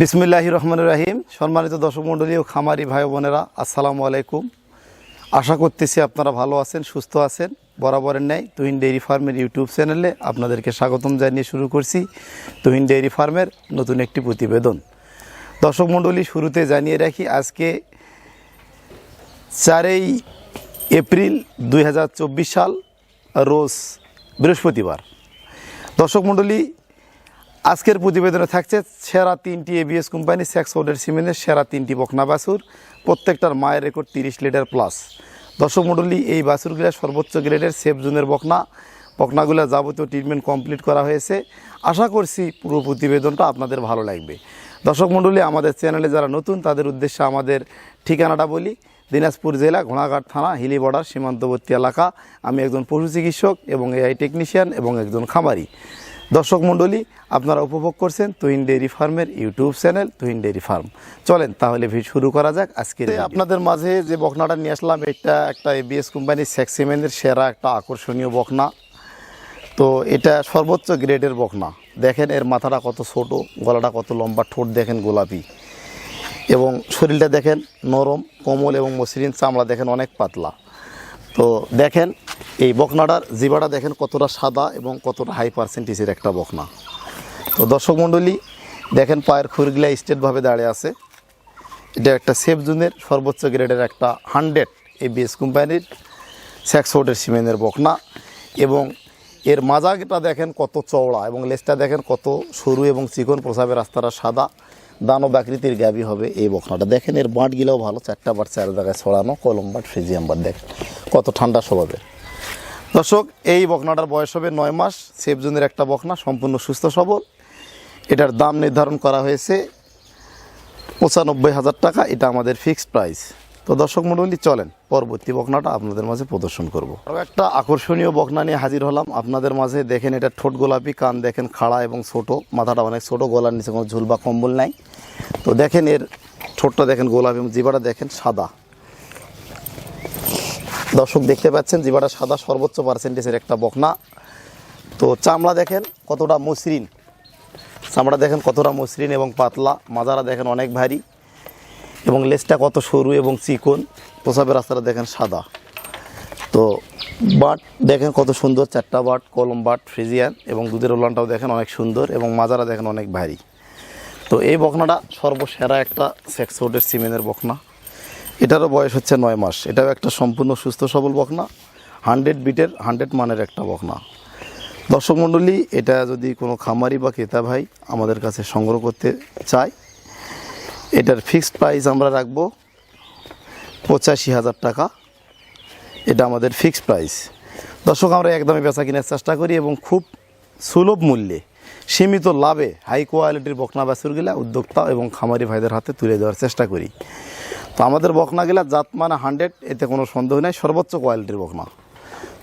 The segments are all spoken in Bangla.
বিসমিল্লাহ রহমান রাহিম। সম্মানিত দর্শক মণ্ডলী ও খামারি ভাই বোনেরা, আসসালামু আলাইকুম। আশা করতেছি আপনারা ভালো আছেন, সুস্থ আছেন, বরাবরের ন্যায় তুহিন ডেইরি ফার্মের ইউটিউব চ্যানেলে আপনাদেরকে স্বাগতম জানিয়ে শুরু করছি তুহিন ডেইরি ফার্মের নতুন একটি প্রতিবেদন। দর্শক মণ্ডলী, শুরুতে জানিয়ে রাখি, আজকে চারই এপ্রিল দু হাজার চব্বিশ সাল, রোজ বৃহস্পতিবার। দর্শক মণ্ডলী আজকের প্রতিবেদনে থাকছে সেরা তিনটি এবিএস কোম্পানি সেক্স ওডের সিমেন্টের সেরা তিনটি বকনা বাছুর, প্রত্যেকটার মায়ের রেকর্ড তিরিশ লিটার প্লাস দর্শক মণ্ডলী, এই বাছুরগুলো সর্বোচ্চ গ্রেডের সেফ জোনের বকনা। বকনাগুলো যাবতীয় ট্রিটমেন্ট কমপ্লিট করা হয়েছে। আশা করছি পুরো প্রতিবেদনটা আপনাদের ভালো লাগবে। দর্শক মণ্ডলী, আমাদের চ্যানেলে যারা নতুন, তাদের উদ্দেশ্যে আমাদের ঠিকানাটা বলি। দিনাজপুর জেলা, ঘোড়াঘাট থানা, হিলি বর্ডার, সীমান্তবর্তী এলাকা। আমি একজন পশু চিকিৎসক এবং এআই টেকনিশিয়ান এবং একজন খামারি। দর্শক মণ্ডলী আপনারা উপভোগ করছেন তুহিন ডেয়ারি ফার্মের YouTube channel Tuhin dairy farm. চলেন তাহলে শুরু করা যাক আজকে আপনাদের মাঝে যে বকনাটা নিয়ে আসলাম এটা একটা এবিএস কোম্পানির সেক্সিমেনের সেরা একটা আকর্ষণীয় বকনা। তো এটা সর্বোচ্চ গ্রেডের বকনা। দেখেন এর মাথাটা কত ছোট গলাটা কত লম্বা ঠোঁট দেখেন গোলাপি। এবং শরীরটা দেখেন নরম কোমল এবং মসৃণ চামড়া দেখেন অনেক পাতলা। তো দেখেন, এই বকনাটার জিবাটা দেখেন কতটা সাদা এবং কতটা হাই পার্সেন্টেজের একটা বকনা। তো দর্শক মণ্ডলী, দেখেন পায়ের খুরগুলা স্টেটভাবে দাঁড়িয়ে আছে। এটা একটা সেফ জুনের সর্বোচ্চ গ্রেডের একটা হান্ড্রেড এই বিএস কোম্পানির স্যাক্সোডের সিমেন্টের বকনা এবং এর মাজাটা দেখেন কত চওড়া এবং লেজটা দেখেন কত সরু এবং চিকন প্রসাবের রাস্তাটা সাদা। দানব আকৃতির গাবি হবে এই বকনাটা দেখেন এর বাঁটগুলোও ভালো, চারটা বাট, চার জায়গায় ছড়ানো, কলম বাট, ফ্রিজিয়াম বাট, দেখেন কত ঠান্ডা স্বভাবের। দর্শক, এই বকনাটার বয়স হবে নয় মাস, সেফ জোনের একটা বকনা সম্পূর্ণ সুস্থ সবল। এটার দাম নির্ধারণ করা হয়েছে পঁচানব্বই হাজার টাকা, এটা আমাদের ফিক্সড প্রাইস। তো দর্শক মণ্ডলী, চলেন পরবর্তী বকনাটা আপনাদের মাঝে প্রদর্শন করব। একটা আকর্ষণীয় বকনা নিয়ে হাজির হলাম। আপনাদের মাঝে দেখেন এটা ঠোঁট গোলাপি, কান দেখেন খাড়া এবং ছোট, মাথাটা অনেক ছোট, গলার নিচে কোনো ঝুল বা কম্বল নাই। তো দেখেন এর ঠোঁটটা দেখেন গোলাপি এবং জিবাটা দেখেন সাদা। দর্শক দেখতে পাচ্ছেন জিবাটা সাদা, সর্বোচ্চ পার্সেন্টেজের একটা বকনা। তো চামড়া দেখেন কতটা মসৃণ। চামড়া দেখেন কতটা মসৃণ এবং পাতলা। মাজারা দেখেন অনেক ভারী। এবং লেজটা কত সরু এবং চিকন? প্রসাবের রাস্তাটা দেখেন সাদা। তো বাট দেখেন কত সুন্দর চারটা বাট, কলম বাট, ফ্রিজিয়ান এবং দুধের ওলানটাও দেখেন অনেক সুন্দর এবং মাজারা দেখেন অনেক ভারী। তো এই বকনাটা সর্বসেরা একটা সেক্সোডের সিমেনের বকনা। এটারও বয়স হচ্ছে নয় মাস। এটাও একটা সম্পূর্ণ সুস্থ সবল বকনা। হান্ড্রেড বিটের, হান্ড্রেড মানের একটা বকনা। দর্শক মণ্ডলী, এটা যদি কোনো খামারি বা ক্রেতা ভাই আমাদের কাছে সংগ্রহ করতে চায় এটার ফিক্সড প্রাইস আমরা রাখব পঁচাশি হাজার টাকা। এটা আমাদের ফিক্সড প্রাইস দর্শক, আমরা একদমই বেচা কেনার চেষ্টা করি এবং খুব সুলভ মূল্যে সীমিত লাভে হাই কোয়ালিটির বকনা বাছুরগুলা উদ্যোক্তা এবং খামারি ভাইদের হাতে তুলে দেওয়ার চেষ্টা করি। তো আমাদের বকনাগুলা জাত মানে হান্ড্রেড এতে কোনো সন্দেহ নেই, সর্বোচ্চ কোয়ালিটির বকনা।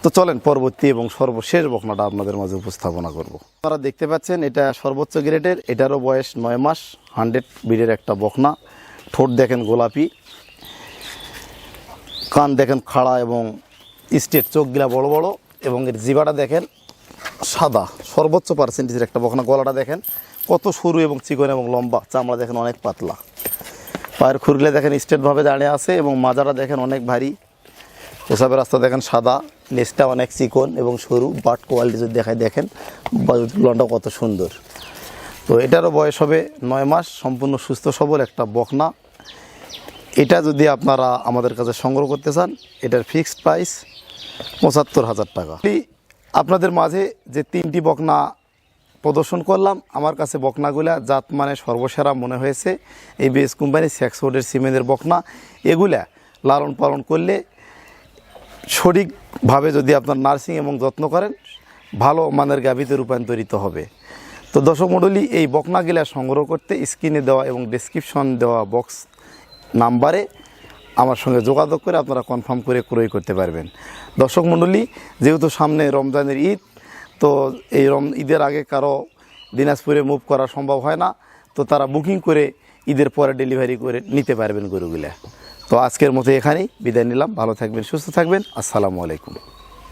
তো চলেন, পরবর্তী এবং সর্বশেষ বকনাটা আপনাদের মাঝে উপস্থাপনা করব। আপনারা দেখতে পাচ্ছেন, এটা সর্বোচ্চ গ্রেডের, এটারও বয়স নয় মাস, হান্ড্রেড বিডের একটা বকনা। ঠোঁট দেখেন গোলাপি, কান দেখেন খাড়া এবং স্টেট চোখগুলা বড় বড় এবং এর জিবাটা দেখেন সাদা। সর্বোচ্চ পার্সেন্টেজের একটা বকনা, গলাটা দেখেন কত সরু এবং চিকন এবং লম্বা, চামড়া দেখেন অনেক পাতলা। পায়ের খুরগুলো দেখেন স্টেটভাবে দাঁড়িয়ে আছে এবং মাজারা দেখেন অনেক ভারী। প্রসাবের রাস্তা দেখেন সাদা লেজটা অনেক চিকন এবং সরু বাট কোয়ালিটি যদি দেখায় দেখেন লন্ডা কত সুন্দর। তো এটারও বয়স হবে নয় মাস, সম্পূর্ণ সুস্থ সবল একটা বকনা। এটা যদি আপনারা আমাদের কাছে সংগ্রহ করতে চান, এটার ফিক্সড প্রাইস পঁচাত্তর হাজার টাকা। আপনাদের মাঝে যে তিনটি বকনা প্রদর্শন করলাম, আমার কাছে বকনাগুলা জাত মানে সর্বসেরা মনে হয়েছে। এই বিএস কোম্পানি সেক্সোডের সিমেন্টের বকনা। এগুলা লালন পালন করলে সঠিকভাবে যদি আপনার নার্সিং এবং যত্ন করেন, ভালো মানের গাভীতে রূপান্তরিত হবে। তো দর্শক মণ্ডলী, এই বকনাগুলা সংগ্রহ করতে স্ক্রিনে দেওয়া এবং ডেসক্রিপশন দেওয়া বক্স নাম্বারে আমার সঙ্গে যোগাযোগ করে আপনারা কনফার্ম করে ক্রয় করতে পারবেন। দর্শক মণ্ডলী, যেহেতু সামনে রমজানের ঈদ, তো এই রম, ঈদের আগে কারও দিনাজপুরে মুভ করা সম্ভব হয় না, তো তারা বুকিং করে ঈদের পরে ডেলিভারি করে নিতে পারবেন গরুগুলা। তো আজকের মতো এখানেই বিদায় নিলাম। ভালো থাকবেন সুস্থ থাকবেন। আসসালামু আলাইকুম।